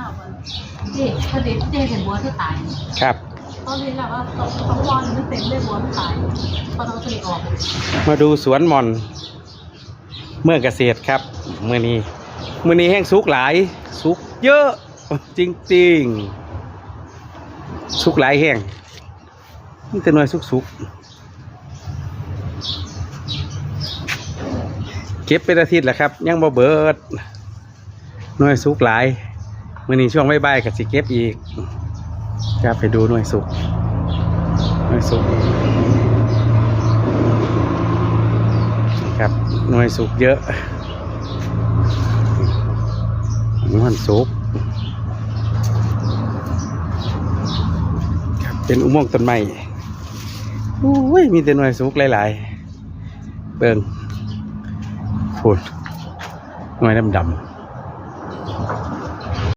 ข้าวมันเด็กถ้าเด็กเจ๊เห็นบัวที่ตายครับตอนนี้แหละว่าสองสองวันมันเต็มเลยบัวที่ตายพอต้องตีออก มาดูสวนหมอน เมื่อเกษตรครับเมื่อนี้เมื่อนี้แห้งสุกหลายสุกเยอะ จริงๆสุกหลายแห้งนี่แต่หน่วยสุกๆเก็บเป็นอาทิตย์แหละครับ ยังบ่เบิดหน่วยสุกหลาย มื่อนี้ช่วงบ่ายๆก็สิเก็บอีกครับไปดูหน่วยสุกหน่วยสุกครับหน่วยสุกเยอะมันสุกเป็นอุโมงค์ต้นไม้โอ้ยมีแต่หน่วยสุกหลาย ๆ เบิ่งฝุ่นหน่วยดำๆ